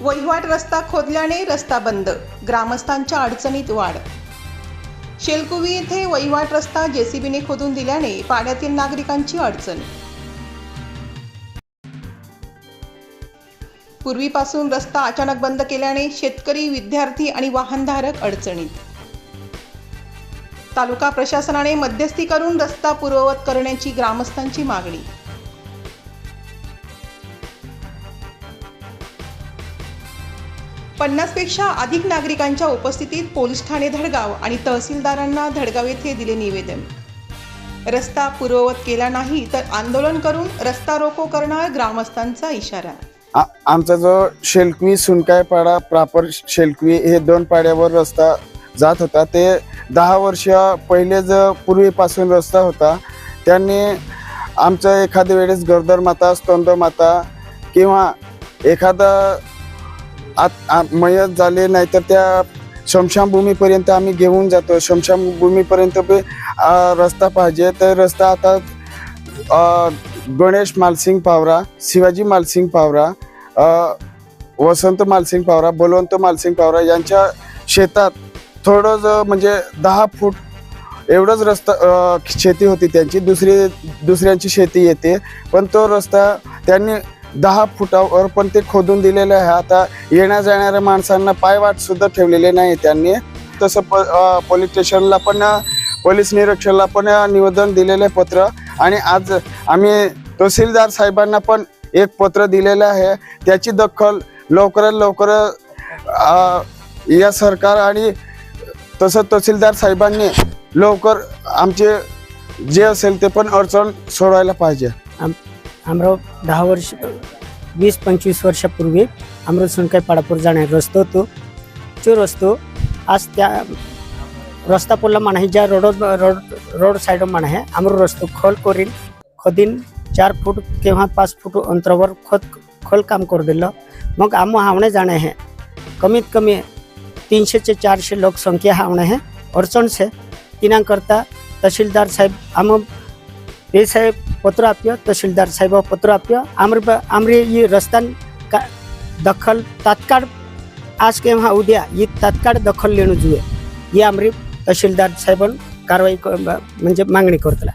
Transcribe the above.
वहिवाट रस्ता खोदल्याने रस्ता बंद. ग्रामस्थांच्या अडचणीत वाढ. शेलकुवी येथे वहिवाट रस्ता जेसीबीने खोदून दिल्याने पाड्यातील नागरिकांची अडचण. पूर्वीपासून रस्ता अचानक बंद केल्याने शेतकरी विद्यार्थी आणि वाहनधारक अडचणीत. तालुका प्रशासनाने मध्यस्थी करून रस्ता पूर्ववत करण्याची ग्रामस्थांची मागणी. पन्नासपेक्षा अधिक नागरिकांच्या उपस्थितीत पोलीस ठाणे धडगाव आणि तहसीलदारांना धडगाव येथे दिले निवेदन. रस्ता पूर्ववत केला नाही तर आंदोलन करून रस्ता रोको करणार ग्रामस्थांचा इशारा. आ- आमचा जो शेलकवी सुनकायपाडा प्रॉपर शेलकवी हे दोन पाड्यावर रस्ता जात होता ते दहा वर्ष पहिले जो पूर्वीपासून रस्ता होता त्यांनी आमचं एखाद्या वेळेस गरोदर माता स्तोंद माता किंवा एखादा आत आ- मयत झाले नाही तर त्या शमशानभूमीपर्यंत आम्ही घेऊन जातो. शमशानभूमीपर्यंत बी रस्ता पाहिजे. तर रस्ता आता गणेश मालसिंग पावरा शिवाजी मालसिंग पावरा वसंत मालसिंग पावरा बलवंत मालसिंग पावरा यांच्या शेतात थोडंच म्हणजे दहा फूट एवढंच रस्ता शेती होती त्यांची. दुसरी दुसऱ्यांची शेती येते. पण तो रस्ता त्यांनी दहा फुटावर पण ते खोदून दिलेले आहे. आता येण्या जाणाऱ्या माणसांना पायवाट सुद्धा ठेवलेले नाही त्यांनी. तसं प पोलीस स्टेशनला पण पोलीस निरीक्षकला पण निवेदन दिलेले पत्र. आणि आज आम्ही तहसीलदार साहेबांना पण एक पत्र दिलेलं आहे. त्याची दखल लवकरात लवकर या सरकार आणि तसं तहसीलदार साहेबांनी लवकर आमचे जे असेल ते पण अडचण सोडवायला पाहिजे. हाम्रो दहा वर्ष वीस पंचवीस वर्षापूर्वी अमृत सुनकाई पाडापूर जाणारा रस्तो होतो. तो रस्तो आज त्या रस्ता पुरला म्हणा ज्या रोड रोड रोड साईड म्हणा आहे अमृत रस्तो खोल करीन खोदीन चार फूट किंवा पाच फूट अंतरावर खोद खोल काम करू दिलं. मग आम हावणे जाणे आहे कमीत कमी तीनशे ते चारशे लोकसंख्या हावणे आहे अडचणचे तिनांकरता तहसीलदार साहेब आम એ સાહેબ પત્ર આપ્યો તહસીલદાર સાહેબ પત્ર આપ્યો. આમરે આમરે એ રસ્તાની દખલ તાત્કાળ आज केव्हा उद्या ही तात्काळ दखल लेणं जुए ही आमरी तहसीलदार साहेब कारवाई म्हणजे मागणी करतला